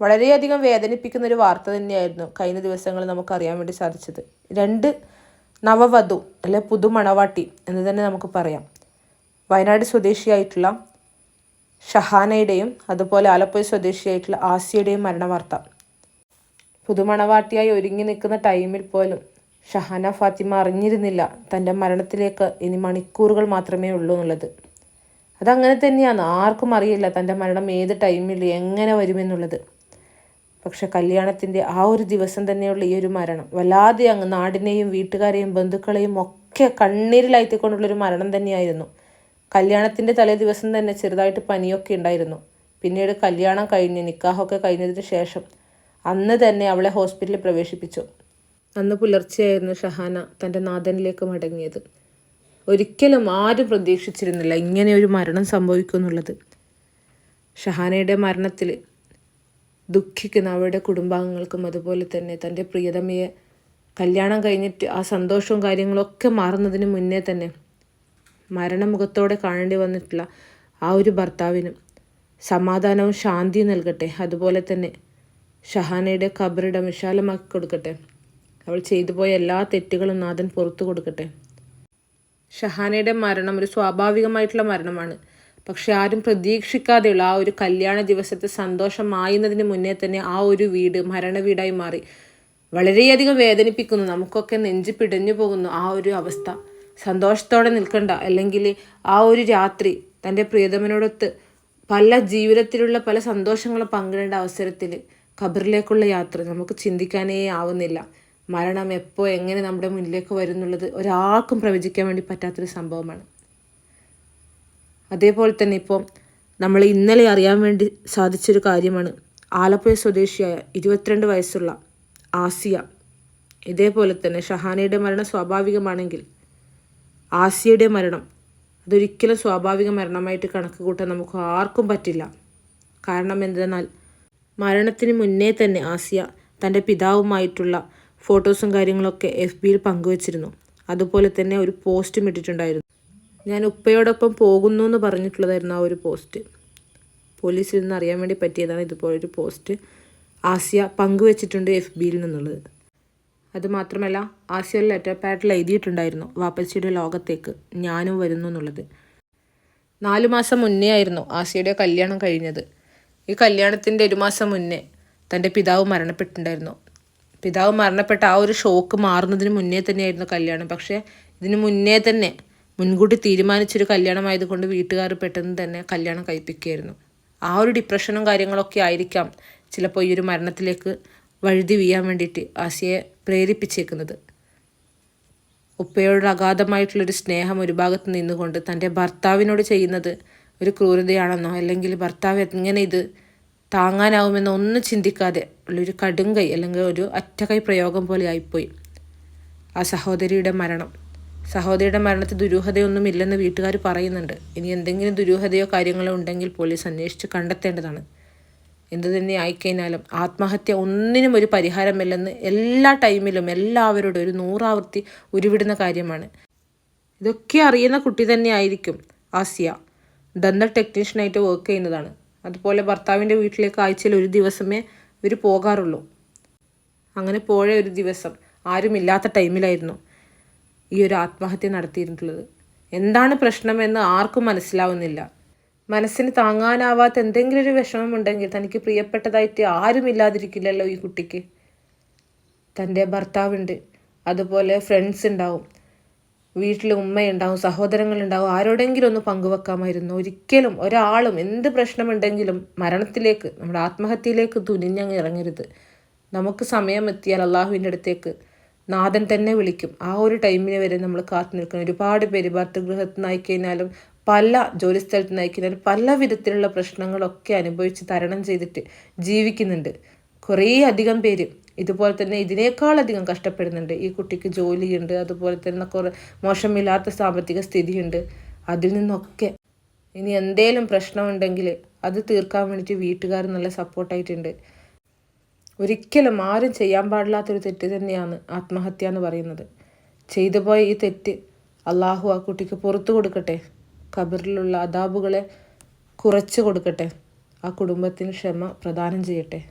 വളരെയധികം വേദനിപ്പിക്കുന്ന ഒരു വാർത്ത തന്നെയായിരുന്നു കഴിഞ്ഞ ദിവസങ്ങളിൽ നമുക്കറിയാൻ വേണ്ടി സാധിച്ചത്. രണ്ട് നവവധു അല്ലെ പുതുമണവാട്ടി എന്ന് തന്നെ നമുക്ക് പറയാം. വയനാട് സ്വദേശിയായിട്ടുള്ള ഷഹാനയുടെയും അതുപോലെ ആലപ്പുഴ സ്വദേശിയായിട്ടുള്ള ആസിയയുടെയും മരണവാർത്ത. പുതുമണവാട്ടിയായി ഒരുങ്ങി നിൽക്കുന്ന ടൈമിൽ പോലും ഷഹാന ഫാത്തിമ അറിഞ്ഞിരുന്നില്ല തന്റെ മരണത്തിലേക്ക് ഇനി മണിക്കൂറുകൾ മാത്രമേ ഉള്ളൂ എന്നുള്ളത്. അതങ്ങനെ തന്നെയാണ്. ആർക്കും അറിയില്ല തന്റെ മരണം ഏത് ടൈമിൽ എങ്ങനെ വരുമെന്നുള്ളത്. പക്ഷെ കല്യാണത്തിന്റെ ആ ഒരു ദിവസം തന്നെയുള്ള ഈ ഒരു മരണം വല്ലാതെ അങ്ങ് നാടിനെയും വീട്ടുകാരെയും ബന്ധുക്കളെയും ഒക്കെ കണ്ണീരിലായിത്തിക്കൊണ്ടുള്ളൊരു മരണം തന്നെയായിരുന്നു. കല്യാണത്തിന്റെ തലേ ദിവസം തന്നെ ചെറുതായിട്ട് പനിയൊക്കെ ഉണ്ടായിരുന്നു. പിന്നീട് കല്യാണം കഴിഞ്ഞ് നിക്കാഹൊക്കെ കഴിഞ്ഞതിന് ശേഷം അന്ന് തന്നെ അവളെ ഹോസ്പിറ്റലിൽ പ്രവേശിപ്പിച്ചു. അന്ന് പുലർച്ചെയായിരുന്നു ഷഹാന തന്റെ നാഥനിലേക്ക് മടങ്ങിയത്. ഒരിക്കലും ആരും പ്രതീക്ഷിച്ചിരുന്നില്ല ഇങ്ങനെ ഒരു മരണം സംഭവിക്കുമെന്നുള്ളത്. ഷഹാനയുടെ മരണത്തിൽ ദുഃഖിക്കുന്ന അവരുടെ കുടുംബാംഗങ്ങൾക്കും അതുപോലെ തന്നെ തന്റെ പ്രിയതമയെ കല്യാണം കഴിഞ്ഞിട്ട് ആ സന്തോഷവും കാര്യങ്ങളൊക്കെ മാറുന്നതിന് മുന്നേ തന്നെ മരണമുഖത്തോടെ കാണേണ്ടി വന്നിട്ടുള്ള ആ ഒരു ഭർത്താവിനും സമാധാനവും ശാന്തിയും നൽകട്ടെ. അതുപോലെ തന്നെ ഷഹാനയുടെ ഖബറിടം വിശാലമാക്കി കൊടുക്കട്ടെ. അവൾ ചെയ്തു പോയ എല്ലാ തെറ്റുകളും നാഥൻ പുറത്തു കൊടുക്കട്ടെ. ഷഹാനയുടെ മരണം ഒരു സ്വാഭാവികമായിട്ടുള്ള മരണമാണ്. പക്ഷെ ആരും പ്രതീക്ഷിക്കാതെയുള്ള ആ ഒരു കല്യാണ ദിവസത്തെ സന്തോഷമായുന്നതിന് മുന്നേ തന്നെ ആ ഒരു വീട് മരണ വീടായി മാറി. വളരെയധികം വേദനിപ്പിക്കുന്നു. നമുക്കൊക്കെ നെഞ്ച് പിടഞ്ഞു പോകുന്നു ആ ഒരു അവസ്ഥ. സന്തോഷത്തോടെ നിൽക്കണ്ട. അല്ലെങ്കിൽ ആ ഒരു രാത്രി തന്റെ പ്രിയതമനോടൊത്ത് പല ജീവിതത്തിലുള്ള പല സന്തോഷങ്ങളും പങ്കിടേണ്ട അവസരത്തിൽ ഖബറിലേക്കുള്ള യാത്ര നമുക്ക് ചിന്തിക്കാനേ ആവുന്നില്ല. മരണം എപ്പോൾ എങ്ങനെ നമ്മുടെ മുന്നിലേക്ക് വരുന്നുള്ളത് ഒരാൾക്കും പ്രവചിക്കാൻ വേണ്ടി പറ്റാത്തൊരു സംഭവമാണ്. അതേപോലെ തന്നെ ഇപ്പോൾ നമ്മൾ ഇന്നലെ അറിയാൻ വേണ്ടി സാധിച്ചൊരു കാര്യമാണ് ആലപ്പുഴ സ്വദേശിയായ ഇരുപത്തിരണ്ട് വയസ്സുള്ള ആസിയ. ഇതേപോലെ തന്നെ ഷഹാനയുടെ മരണം സ്വാഭാവികമാണെങ്കിൽ ആസിയയുടെ മരണം അതൊരിക്കലും സ്വാഭാവിക മരണമായിട്ട് കണക്ക് കൂട്ടാൻ നമുക്ക് ആർക്കും പറ്റില്ല. കാരണം എന്തെന്നാൽ മരണത്തിന് മുന്നേ തന്നെ ആസിയ തന്റെ പിതാവുമായിട്ടുള്ള ഫോട്ടോസും കാര്യങ്ങളൊക്കെ എഫ് ബിയിൽ പങ്കുവച്ചിരുന്നു. അതുപോലെ തന്നെ ഒരു പോസ്റ്റും ഇട്ടിട്ടുണ്ടായിരുന്നു. ഞാൻ ഉപ്പയോടൊപ്പം പോകുന്നു എന്ന് പറഞ്ഞിട്ടുള്ളതായിരുന്നു ആ ഒരു പോസ്റ്റ്. പോലീസിൽ നിന്ന് അറിയാൻ വേണ്ടി പറ്റിയതാണ് ഇതുപോലൊരു പോസ്റ്റ്. ആസിയ പങ്കുവച്ചിട്ടുണ്ട് എഫ് ബിയിൽ നിന്നുള്ളത് അതുമാത്രമല്ല ആസിയ ലെറ്റർ പാഡിൽ എഴുതിയിട്ടുണ്ടായിരുന്നു വാപ്പച്ചിയുടെ ലോകത്തേക്ക് ഞാനും വരുന്നു എന്നുള്ളത്. നാലു മാസം മുന്നേ ആയിരുന്നു ആസിയയുടെ കല്യാണം കഴിഞ്ഞത്. ഈ കല്യാണത്തിന്റെ ഒരു മാസം മുന്നേ തന്റെ പിതാവ് മരണപ്പെട്ടിട്ടുണ്ടായിരുന്നു. പിതാവ് മരണപ്പെട്ട ആ ഒരു ഷോക്ക് മാറുന്നതിന് മുന്നേ തന്നെയായിരുന്നു കല്യാണം. പക്ഷേ ഇതിന് മുന്നേ തന്നെ മുൻകൂട്ടി തീരുമാനിച്ചൊരു കല്യാണമായതുകൊണ്ട് വീട്ടുകാർ പെട്ടെന്ന് തന്നെ കല്യാണം കഴിപ്പിക്കുകയായിരുന്നു. ആ ഒരു ഡിപ്രഷനും കാര്യങ്ങളൊക്കെ ആയിരിക്കാം ചിലപ്പോൾ ഈ ഒരു മരണത്തിലേക്ക് വഴുതി വീയാൻ വേണ്ടിയിട്ട് ആസിയെ പ്രേരിപ്പിച്ചേക്കുന്നത്. ഉപ്പയോട് അഗാധമായിട്ടുള്ളൊരു സ്നേഹം ഒരു ഭാഗത്ത് നിന്നുകൊണ്ട് തന്റെ ഭർത്താവിനോട് ചെയ്യുന്നത് ഒരു ക്രൂരതയാണെന്നോ അല്ലെങ്കിൽ ഭർത്താവ് എങ്ങനെ ഇത് താങ്ങാനാവുമെന്നോ ഒന്നും ചിന്തിക്കാതെ ഉള്ളൊരു കടുങ്കൈ അല്ലെങ്കിൽ ഒരു അറ്റകൈ പ്രയോഗം പോലെ ആയിപ്പോയി. ആ സഹോദരിയുടെ മരണം. സഹോദരിയുടെ മരണത്തിൽ ദുരൂഹതയൊന്നും ഇല്ലെന്ന് വീട്ടുകാർ പറയുന്നുണ്ട്. ഇനി എന്തെങ്കിലും ദുരൂഹതയോ കാര്യങ്ങളോ ഉണ്ടെങ്കിൽ പോലീസ് അന്വേഷിച്ച് കണ്ടെത്തേണ്ടതാണ്. എന്തു തന്നെ ആയിക്കഴിഞ്ഞാലും ആത്മഹത്യ ഒന്നിനും ഒരു പരിഹാരമില്ലെന്ന് എല്ലാ ടൈമിലും എല്ലാവരോടും ഒരു നൂറാവൃത്തി ഉരുവിടുന്ന കാര്യമാണ്. ഇതൊക്കെ അറിയുന്ന കുട്ടി തന്നെ ആയിരിക്കും ആസിയ. ദന്ത ടെക്നീഷ്യനായിട്ട് വർക്ക് ചെയ്യുന്നതാണ്. അതുപോലെ ഭർത്താവിന്റെ വീട്ടിലേക്ക് ആഴ്ചയിൽ ഒരു ദിവസമേ ഇവർ പോകാറുള്ളൂ. അങ്ങനെ പോയ ഒരു ദിവസം ആരുമില്ലാത്ത ടൈമിലായിരുന്നു. ഈ ഒരു ആത്മഹത്യ നടത്തിയിട്ടുള്ളത്? എന്താണ് പ്രശ്നമെന്ന് ആർക്കും മനസ്സിലാവുന്നില്ല. മനസ്സിന് താങ്ങാനാവാത്ത എന്തെങ്കിലും ഒരു വിഷമമുണ്ടെങ്കിൽ തനിക്ക് പ്രിയപ്പെട്ടതായിട്ട് ആരും ഇല്ലാതിരിക്കില്ലല്ലോ ഈ കുട്ടിക്ക്. തന്റെ ഭർത്താവുണ്ട്. അതുപോലെ ഫ്രണ്ട്സ് ഉണ്ടാവും. വീട്ടിൽ ഉമ്മയുണ്ടാവും സഹോദരങ്ങളുണ്ടാവും. ആരോടെങ്കിലും ഒന്ന് പങ്കുവെക്കാമായിരുന്നു. ഒരിക്കലും ഒരാളും എന്ത് പ്രശ്നമുണ്ടെങ്കിലും മരണത്തിലേക്ക് നമ്മുടെ ആത്മഹത്യയിലേക്ക് തുനിഞ്ഞങ്ങ് ഇറങ്ങരുത്. നമുക്ക് സമയം എത്തിയാൽ അള്ളാഹുവിന്റെ അടുത്തേക്ക് നാഥൻ തന്നെ വിളിക്കും. ആ ഒരു ടൈമിന് വരെ നമ്മൾ കാത്തു നിൽക്കണം. ഒരുപാട് പേര് ഭർത്തൃഗൃഹത്തിൽ നിന്ന് ആയിക്കഴിഞ്ഞാലും പല ജോലി സ്ഥലത്ത് നിന്ന് പല വിധത്തിലുള്ള പ്രശ്നങ്ങളൊക്കെ അനുഭവിച്ച് തരണം ചെയ്തിട്ട് ജീവിക്കുന്നുണ്ട്. കുറേ അധികം പേര് ഇതുപോലെ തന്നെ ഇതിനേക്കാളധികം കഷ്ടപ്പെടുന്നുണ്ട്. ഈ കുട്ടിക്ക് ജോലിയുണ്ട്. അതുപോലെ തന്നെ കുറേ മോശമില്ലാത്ത സാമ്പത്തിക സ്ഥിതിയുണ്ട്. അതിൽ നിന്നൊക്കെ ഇനി എന്തേലും പ്രശ്നമുണ്ടെങ്കിൽ അത് തീർക്കാൻ വേണ്ടിയിട്ട് വീട്ടുകാർ നല്ല സപ്പോർട്ടായിട്ടുണ്ട് ഒരിക്കലും ആരും ചെയ്യാൻ പാടില്ലാത്തൊരു തെറ്റ് തന്നെയാണ് ആത്മഹത്യ എന്ന് പറയുന്നത്. ചെയ്തു പോയ ഈ തെറ്റ് അള്ളാഹു ആ കുട്ടിക്ക് പുറത്തു കൊടുക്കട്ടെ. കബറിലുള്ള അതാബുകളെ കുറച്ച് കൊടുക്കട്ടെ. ആ കുടുംബത്തിന് ക്ഷമ പ്രദാനം ചെയ്യട്ടെ.